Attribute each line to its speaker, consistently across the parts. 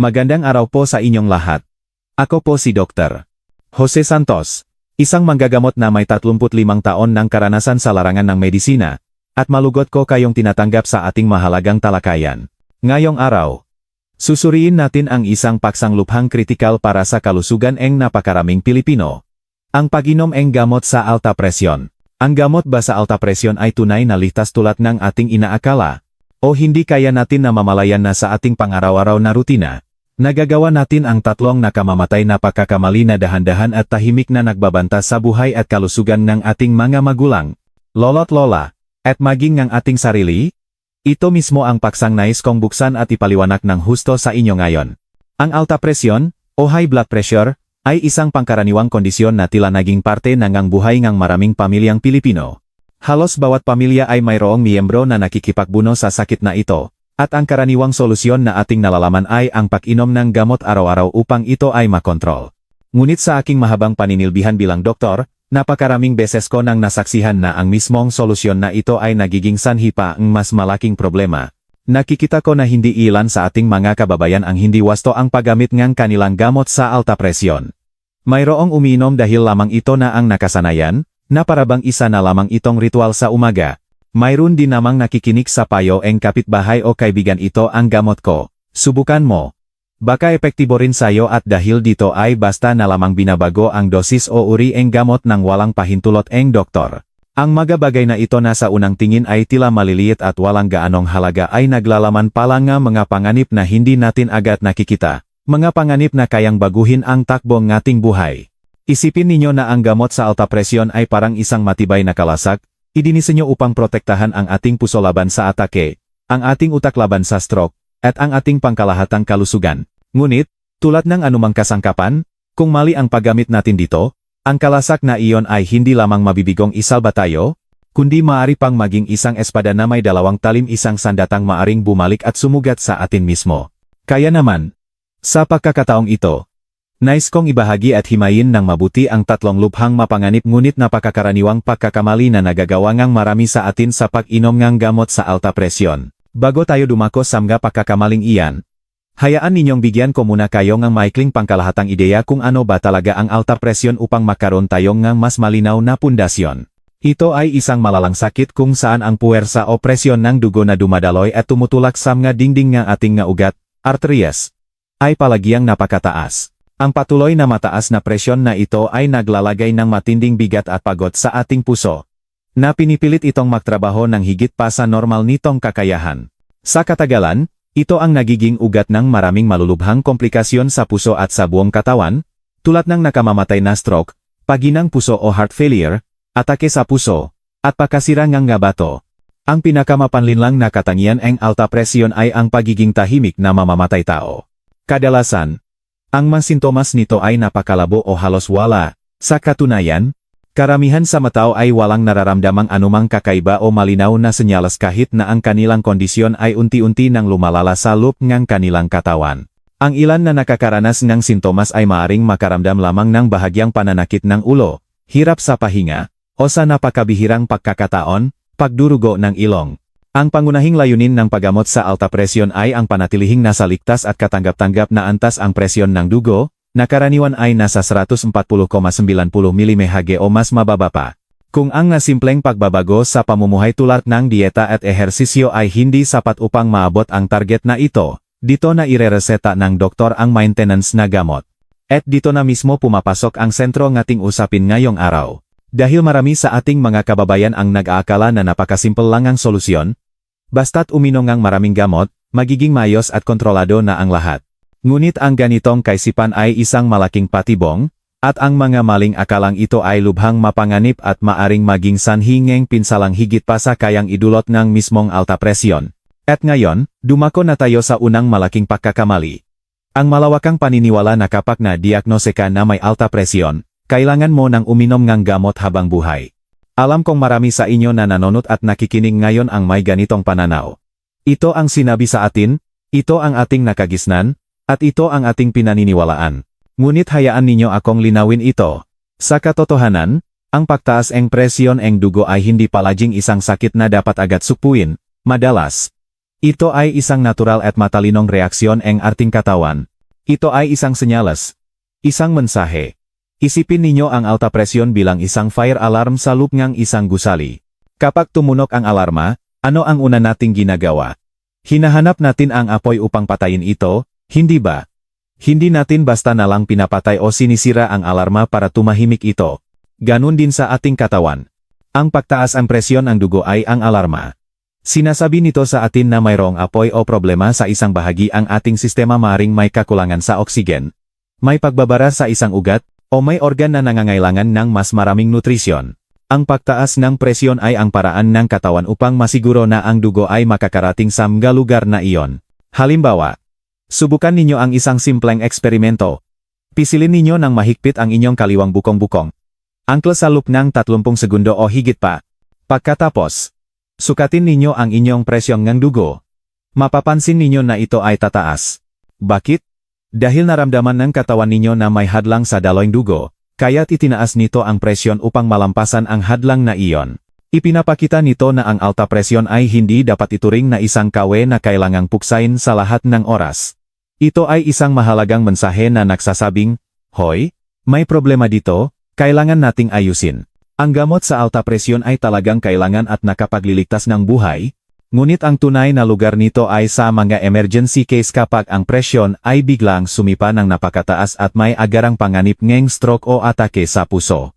Speaker 1: Magandang araw po sa inyong lahat. Ako po si Dr. Jose Santos, isang manggagamot na may 35 taon ng karanasan sa larangan ng medisina, at malugot ko kayong tinatanggap sa ating mahalagang talakayan. Ngayong araw, susuriin natin ang isang paksang luphang kritikal para sa kalusugan ng napakaraming Pilipino. Ang pag-inom ng gamot sa alta presyon. Ang gamot ba sa alta presyon ay tunay na ligtas tulad ng ating inaakala? O hindi kaya natin na mamalayan na sa ating pang-araw-araw na rutina? Nagagawa natin ang tatlong nakamamatay na pagkakamali na dahan-dahan at tahimik na nagbabanta sa buhay at kalusugan ng ating mga magulang, lolo't lola, at maging ng ating sarili? Ito mismo ang paksang nais kong buksan at ipaliwanag ng husto sa inyo ngayon. Ang alta presyon, o high blood pressure, ay isang pangkaraniwang kondisyon na tila naging parte ng ang buhay ng maraming pamilyang Pilipino. Halos bawat pamilya ay mayroong miyembro na nakikipagbuno sa sakit na ito, at ang karaniwang solusyon na ating nalalaman ay ang pag-inom ng gamot araw-araw upang ito ay makontrol. Ngunit sa aking mahabang paninilbihan bilang doktor, napakaraming beses ko nang nasaksihan na ang mismong solusyon na ito ay nagiging sanhi pa ng mas malaking problema. Nakikita ko na hindi ilan sa ating mga kababayan ang hindi wasto ang paggamit ng kanilang gamot sa alta presyon. Mayroong umiinom dahil lamang ito na ang nakasanayan, na parabang isa na lamang itong ritual sa umaga, mayroon din namang nakikinig sa payo eng kapitbahay o kaibigan ito ang gamot ko. Subukan mo. Baka epektibo rin sayo at dahil dito ay basta na lamang binabago ang dosis o uri eng gamot ng walang pahintulot eng doktor. Ang mga bagay na ito na sa unang tingin ay tila maliliit at walang gaanong halaga ay naglalaman pala nga mga panganib na hindi natin agad nakikita. Mga panganib na kayang baguhin ang takbo ng ating buhay. Isipin ninyo na ang gamot sa alta presyon ay parang isang matibay na kalasak, Idinisenyo upang protektahan ang ating puso laban sa atake, ang ating utak laban sa stroke, at ang ating pangkalahatang kalusugan. Ngunit, tulad ng anumang kasangkapan, kung mali ang paggamit natin dito, ang kalasak na iyon ay hindi lamang mabibigong isalba tayo, kundi maaari pang maging isang espada na may dalawang talim isang sandatang maaring bumalik at sumugat sa atin mismo. Kaya naman, sa pagkakataong ito, Nais kong ibahagi at himayin ng mabuti ang tatlong lubhang mapanganib ngunit napakakaraniwang pagkakamali na nagagawa ngang marami sa atin sa pag-inom ngang gamot sa alta presyon. Bago tayo dumako sa mga pagkakamaling iyan, hayaan ninyong bigyan ko muna kayo ng maikling pangkalahatang ideya kung ano ba talaga ang alta presyon upang makaroon tayo ng mas malinaw na pundasyon. Ito ay isang malalang sakit kung saan ang puwersa o presyon ng dugo na dumadaloy at tumutulak sa mga dingding ng ating nga ugat, arteries, ay palagiang napakataas. Ang patuloy na mataas na presyon na ito ay naglalagay ng matinding bigat at pagod sa ating puso, na pinipilit itong magtrabaho ng higit pa sa normal nitong kakayahan. Sa katagalan, ito ang nagiging ugat ng maraming malulubhang komplikasyon sa puso at sa buong katawan, tulad ng nakamamatay na stroke, paginang puso o heart failure, atake sa puso, at pakasira ng nga bato. Ang pinakamapanlinlang na katangian ng alta presyon ay ang pagiging tahimik na mamamatay tao. Kadalasan, ang mga sintomas nito ay napakalabo o halos wala. Sa katunayan, karamihan sa matao ay walang nararamdamang anumang kakaiba o malinaw na senyalas kahit na ang kanilang kondisyon ay unti-unti nang lumalala sa loop ng kanilang katawan. Ang ilan na nakakaranas ng sintomas ay maaring makaramdam lamang ng bahagyang pananakit ng ulo, hirap sa pahinga, o sa napakabihirang pagkakataon, pagdurugo ng ilong. Ang pangunahing layunin ng paggamot sa alta presyon ay ang panatilihing nasa ligtas at katanggap-tanggap na antas ang presyon ng dugo, na karaniwan ay nasa 140,90 mmHg o mas mababa pa. Kung ang nasimpleng pagbabago sa pamumuhay tulad ng dieta at ehersisyo ay hindi sapat upang maabot ang target na ito, dito na irereseta ng doktor ang maintenance na gamot. At dito na mismo pumapasok ang sentro ng ating usapin ngayong araw. Dahil marami sa ating mga kababayan ang nag-aakala na napakasimple lang ang solusyon, basta't uminom ng maraming gamot, magiging mayos at kontrolado na ang lahat. Ngunit ang ganitong kaisipan ay isang malaking patibong, at ang mga maling akalang ito ay lubhang mapanganib at maaring maging sanhingeng pinsalang higit pa sa kayang idulot ng mismong alta presyon. At ngayon, dumako na tayo sa unang malaking pagkakamali. Ang malawakang paniniwala na kapag na diagnose ka na may alta presyon, kailangan mo nang uminom ng gamot habang buhay. Alam kong marami sa inyo na nanonot at nakikinig ngayon ang may ganitong pananaw. Ito ang sinabi sa atin, ito ang ating nakagisnan, at ito ang ating pinaniniwalaan. Ngunit hayaan ninyo akong linawin ito. Sa katotohanan, ang pagtaas eng presyon eng dugo ay hindi palaging isang sakit na dapat agad supuin, madalas. Ito ay isang natural at matalinong reaksyon ng ating katawan. Ito ay isang senyales. Isang mensahe. Isipin ninyo ang alta presyon bilang isang fire alarm sa loop ngang isang gusali. Kapag tumunok ang alarma, ano ang una nating ginagawa? Hinahanap natin ang apoy upang patayin ito, hindi ba? Hindi natin basta na lang pinapatay o sinisira ang alarma para tumahimik ito. Ganun din sa ating katawan. Ang pagtaas ang presyon ng dugo ay ang alarma. Sinasabi nito sa atin na mayroong apoy o problema sa isang bahagi ang ating sistema maring may kakulangan sa oksigen, may pagbabara sa isang ugat, o may organ na nangangailangan ng mas maraming nutrisyon. Ang pagtaas ng presyon ay ang paraan ng katawan upang masiguro na ang dugo ay makakarating sa mga lugar na iyon. Halimbawa, subukan ninyo ang isang simpleng eksperimento. Pisilin ninyo ng mahigpit ang inyong kaliwang bukong-bukong. Angkla sa loop ng 30 segundo o higit pa. Pagkatapos, sukatin ninyo ang inyong presyong ng dugo. Mapapansin ninyo na ito ay tataas. Bakit? Dahil naramdaman ng katawan ninyo na may hadlang sa daloy dugo, kaya't itinaas nito ang presyon upang malampasan ang hadlang na iyon. Ipinapakita nito na ang alta presyon ay hindi dapat ituring na isang kawe na kailangang puksain sa lahat ng oras. Ito ay isang mahalagang mensahe na nagsasabing, Hoy, may problema dito, kailangan nating ayusin. Ang gamot sa alta presyon ay talagang kailangan at nakapagliligtas ng buhay, ngunit ang tunay na lugar nito ay sa mga emergency case kapag ang presyon ay biglang sumipa ng napakataas at may agarang panganib ngeng stroke o atake sa puso.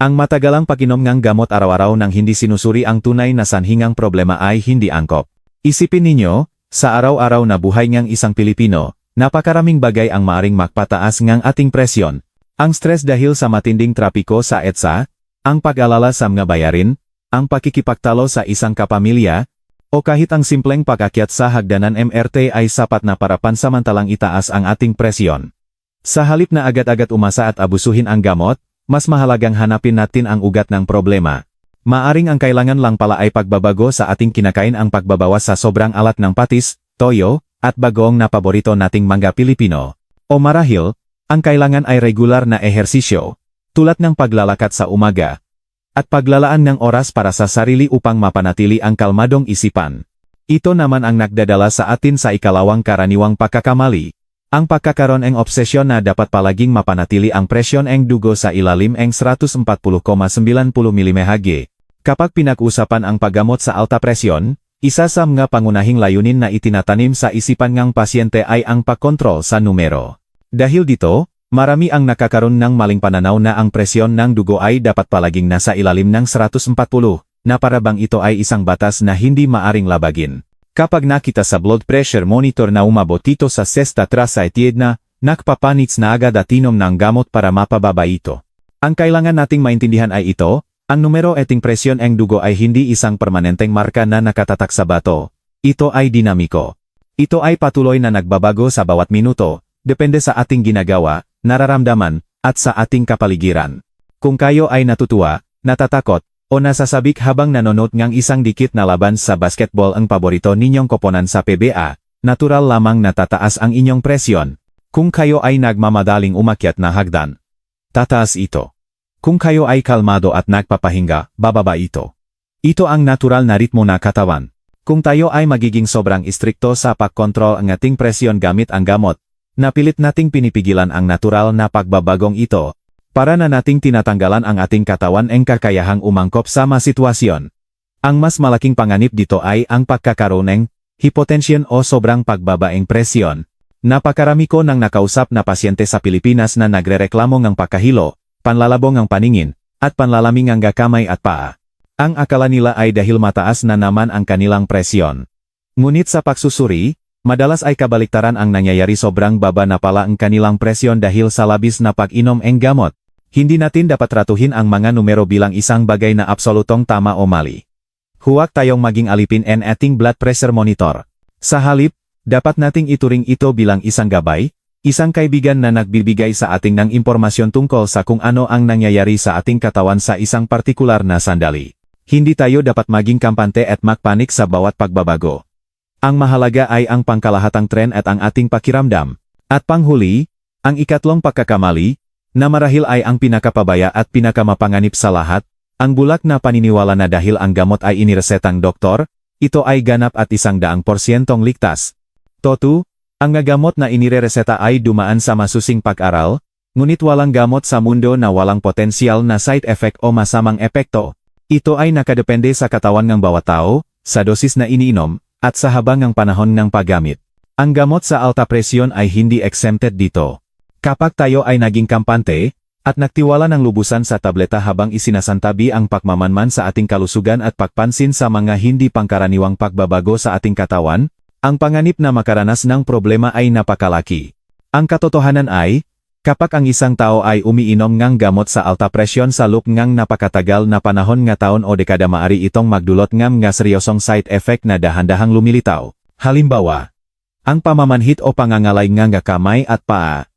Speaker 1: Ang matagalang paginom ng gamot araw-araw nang hindi sinusuri ang tunay na sanhingang problema ay hindi angkop. Isipin ninyo, sa araw-araw na buhay ngang isang Pilipino, napakaraming bagay ang maaring magpataas ngang ating presyon. Ang stress dahil sa matinding trapiko sa EDSA, ang pag-alala sa mga bayarin, ang pakikipagtalo sa isang kapamilya, o kahit ang simpleng pagakyat sa hagdanan MRT ay sapat na para pansamantalang itaas ang ating presyon. Sa halip na agad-agad umasa at abusuhin ang gamot, mas mahalagang hanapin natin ang ugat ng problema. Maaring ang kailangan lang pala ay pagbabago sa ating kinakain ang pagbabawas sa sobrang alat ng patis, toyo, at bagong na paborito nating mangga Pilipino. O marahil, ang kailangan ay regular na ehersisyo, tulad ng paglalakad sa umaga, at paglalaan ng oras para sa sarili upang mapanatili ang kalmadong isipan. Ito naman ang nagdadala sa atin sa ikalawang karaniwang pagkakamali. Ang pagkakaroon ng obsesyon na dapat palaging mapanatili ang presyon ng dugo sa ilalim ng 140,90 mmHg. Kapag pinag-usapan ang paggamot sa alta presyon, isa sa mga pangunahing layunin na itinatanim sa isipan ng pasyente ay ang pagkontrol sa numero. Dahil dito, Marami ang nakakaroon ng maling pananaw na ang presyon ng dugo ay dapat palaging nasa ilalim ng 140, na parabang ito ay isang batas na hindi maaring labagin. Kapag nakita sa blood pressure monitor na umabot dito sa sesta trasa etiedna, nakpapanits na agad at inom ng gamot para mapababa ito. Ang kailangan nating maintindihan ay ito, ang numero eting presyon ng dugo ay hindi isang permanenteng marka na nakatatak sa bato. Ito ay dinamiko. Ito ay patuloy na nagbabago sa bawat minuto, depende sa ating ginagawa, nararamdaman, at sa ating kapaligiran. Kung kayo ay natutuwa, natatakot, o nasasabik habang nanonood ngang isang dikit na laban sa basketball ang paborito ninyong koponan sa PBA, natural lamang natataas ang inyong presyon. Kung kayo ay nagmamadaling umakyat na hagdan, tataas ito. Kung kayo ay kalmado at nagpapahinga, bababa ito. Ito ang natural na ritmo na katawan. Kung tayo ay magiging sobrang istrikto sa pagkontrol ang ating presyon gamit ang gamot, Napilit nating pinipigilan ang natural na pagbabagong ito, para na nating tinatanggalan ang ating katawan ang kakayahang umangkop sa mga sitwasyon. Ang mas malaking panganib dito ay ang pagkakaroon ng hypotension o sobrang pagbabaeng presyon. Napakarami ko nang nakausap na pasyente sa Pilipinas na nagrereklamo ng pagkahilo, panlalabong ang paningin, at panlalaming ang kamay at paa. Ang akala nila ay dahil mataas na naman ang kanilang presyon. Ngunit sa pagsusuri, Madalas ay kabaliktaran ang nangyayari sobrang baba na pala ang kanilang presyon dahil sa labis na pag-inom ng gamot. Hindi natin dapat ratuhin ang mga numero bilang isang bagay na absolutong tama o mali. Huwag tayong maging alipin en ating blood pressure monitor. Sa halip, dapat nating ituring ito bilang isang gabay, isang kaibigan na nagbibigay sa ating ng impormasyon tungkol sa kung ano ang nangyayari sa ating katawan sa isang partikular na sandali. Hindi tayo dapat maging kampante at magpanik sa bawat pagbabago. Ang mahalaga ay ang pangkalahatang tren at ang ating pakiramdam. At panghuli, ang ikatlong pagkakamali, na marahil ay ang pinakapabaya at pinakamapanganib sa lahat, ang bulak na paniniwala na dahil ang gamot ay iniresetang doktor, ito ay ganap at isang daang porsyentong ligtas. Totu, ang gamot na inirereseta ay dumaan sa masusing pag-aral, ngunit walang gamot sa mundo na walang potensyal na side effect o masamang epekto. Ito ay nakadepende sa katawan ng bawat tao, sa dosis na iniinom, at sa habang ng panahon ng paggamit. Ang gamot sa alta presyon ay hindi exempted dito. Kapag tayo ay naging kampante, at nagtiwala ng lubusan sa tableta habang isinasantabi ang pagmamanman sa ating kalusugan at pagpansin sa mga hindi pangkaraniwang pagbabago sa ating katawan, ang panganib na makaranas ng problema ay napakalaki. Ang katotohanan ay, kapag ang isang tao ay umiinom ngang gamot sa alta presyon sa loop ngang napakatagal na panahon nga taon o dekada maari itong magdulot ngam nga seryosong side effect na dahan-dahang lumilitaw. Halimbawa, ang pamamanhit o pangangalay nga nga kamay at paa.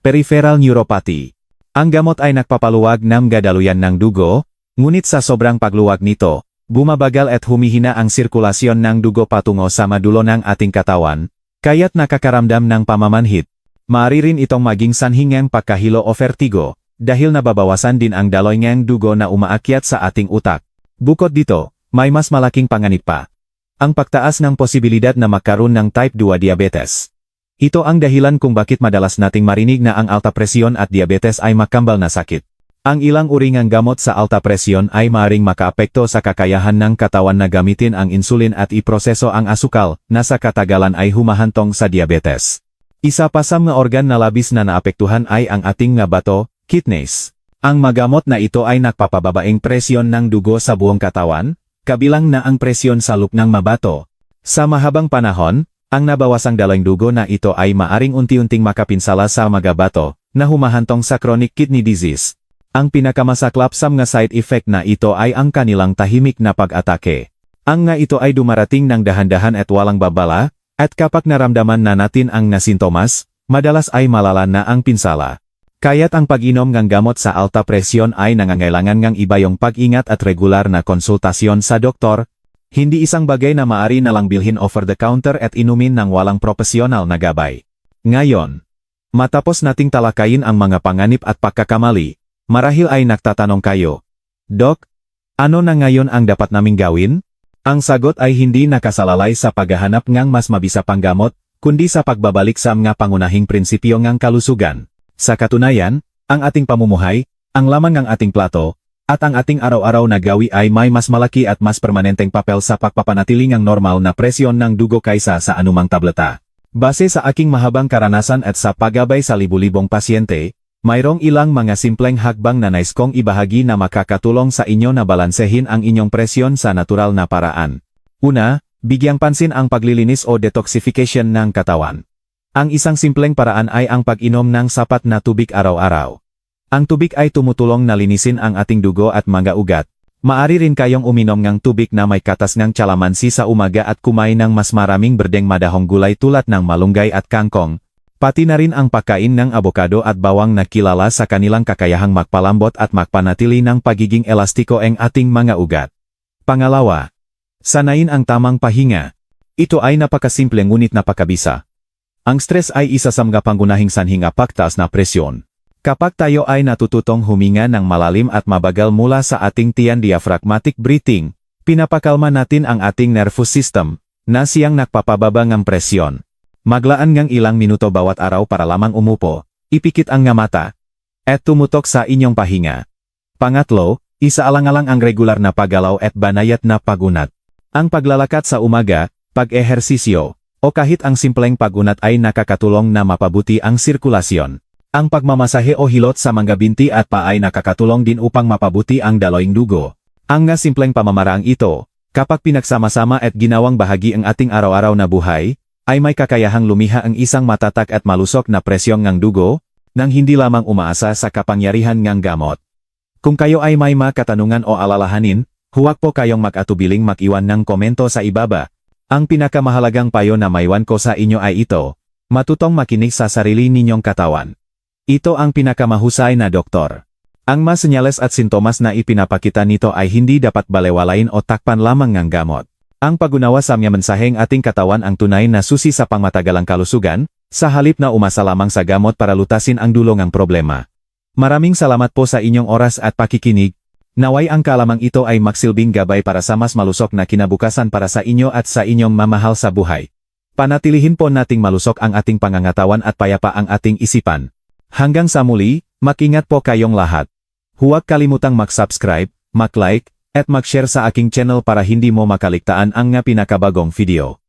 Speaker 1: Peripheral neuropathy. Ang gamot ay nagpapaluwag ng gadaluyan ng dugo, ngunit sa sobrang pagluwag nito, bumabagal at humihina ang sirkulasyon ng dugo patungo sa madulo ng ating katawan, kaya't nakakaramdam ng pamamanhit. Maaari rin itong maging sanhingang pagkahilo o vertigo, dahil nababawasan din ang daloy ng dugo na umaakyat sa ating utak. Bukod dito, may mas malaking panganib pa. Ang pagtaas ng posibilidad na magkaroon ng type 2 diabetes. Ito ang dahilan kung bakit madalas nating marinig na ang alta presyon at diabetes ay makambal na sakit. Ang ilang uri ng gamot sa alta presyon ay maring makaapekto sa kakayahan ng katawan na gamitin ang insulin at iproseso ang asukal, na sa katagalan ay humahantong sa diabetes. Isa pa sa mga organ na labis na naapektuhan ay ang ating nga bato, kidneys. Ang magamot na ito ay nagpapababaing presyon ng dugo sa buong katawan, kabilang na ang presyon sa loop ng mabato. Sa mahabang panahon, ang nabawasang dalang dugo na ito ay maaring unti-unting makapinsala sa mga bato, na humahantong sa chronic kidney disease. Ang pinakamasaklapsam nga side effect na ito ay ang kanilang tahimik na pag-atake. Ang nga ito ay dumarating ng dahan-dahan at walang babala, at kapag naramdaman na natin ang nga sintomas, madalas ay malala na ang pinsala. Kaya't ang pag-inom ng gamot sa alta presyon ay nangangailangan ngang iba yung pag-ingat at regular na konsultasyon sa doktor, hindi isang bagay na maari na lang bilhin over the counter at inumin ng walang propesyonal na gabay. Ngayon, matapos nating talakayin ang mga panganib at pagkakamali, marahil ay nagtatanong kayo, Dok, ano na ngayon ang dapat naming gawin? Ang sagot ay hindi nakasalalay sa paghahanap ngang mas mabisa pang gamot, kundi sa pagbabalik sa mga pangunahing prinsipyo ngang kalusugan. Sa katunayan, ang ating pamumuhay, ang lamang ng ating plato, at ang ating araw-araw na gawi ay may mas malaki at mas permanenteng papel sa pagpapanatiling ang normal na presyon ng dugo kaysa sa anumang tableta. Base sa aking mahabang karanasan at sa paggabay sa libu-libong pasyente, mayroong ilang mga simpleng hakbang na nais kong ibahagi na makakatulong sa inyo na balansehin ang inyong presyon sa natural na paraan. Una, bigyang pansin ang paglilinis o detoxification ng katawan. Ang isang simpleng paraan ay ang pag-inom ng sapat na tubig araw-araw. Ang tubig ay tumutulong na linisin ang ating dugo at mga ugat. Maari rin kayong uminom ng tubig na may katas ng chalamansi sa umaga at kumain ng mas maraming berdeng madahong gulay tulad ng malunggay at kangkong. Pati na rin ang pagkain ng abokado at bawang na kilala sa kanilang kakayahang magpalambot at magpanatili ng pagiging elastiko ang ating mga ugat. Pangalawa, sanayin ang tamang pahinga. Ito ay napakasimple ngunit napakabisa. Ang stress ay isa sa mga pangunahing sanhing apaktas na presyon. Kapag tayo ay natututong huminga ng malalim at mabagal mula sa ating tiyan diaphragmatic breathing, pinapakalma natin ang ating nervous system, na siyang nagpapababa ng presyon. Maglaan ngang ilang minuto bawat araw para lamang umupo, ipikit ang nga mata, at tumutok sa inyong pahinga. Pangatlo, isaalang-alang ang regular na paggalaw at banayat na pagunat. Ang paglalakad sa umaga, pag-ehersisyo, o kahit ang simpleng pagunat ay nakakatulong na mapabuti ang sirkulasyon. Ang pagmamasahe o hilot sa mga binti at paa ay nakakatulong din upang mapabuti ang daloyng dugo. Ang nga simpleng pamamaraang ito, kapag pinagsama-sama at ginawang bahagi ang ating araw-araw na buhay, ay may kakayahang lumiha ang isang matatak at malusok na presyong ng dugo, nang hindi lamang umaasa sa kapangyarihan ng gamot. Kung kayo ay may mga katanungan o alalahanin, huwag po kayong mag-atubiling mag-iwan ng komento sa ibaba. Ang pinakamahalagang payo na maiwan ko sa inyo ay ito, matutong makinig sa sarili ninyong katawan. Ito ang pinakamahusay na doktor. Ang mas senyales at sintomas na ipinapakita nito ay hindi dapat balewalain o takpan lamang ng gamot. Ang pagunawa sa mga mensaheng ating katawan ang tunay na susi sa pangmatagalang kalusugan, sa halip na umasa lamang sa gamot para lutasin ang dulong ang problema. Maraming salamat po sa inyong oras at pakikinig. Naway ang kalamang ito ay magsilbing gabay para sa mas malusok na kinabukasan para sa inyo at sa inyong mamahal sa buhay. Panatilihin po nating malusok ang ating pangangatawan at payapa ang ating isipan. Hanggang sa muli, makingat po kayong lahat. Huwag kalimutang mag-subscribe, mag-like, at mag-share sa aking channel para hindi mo makaligtaan ang nga pinakabagong video.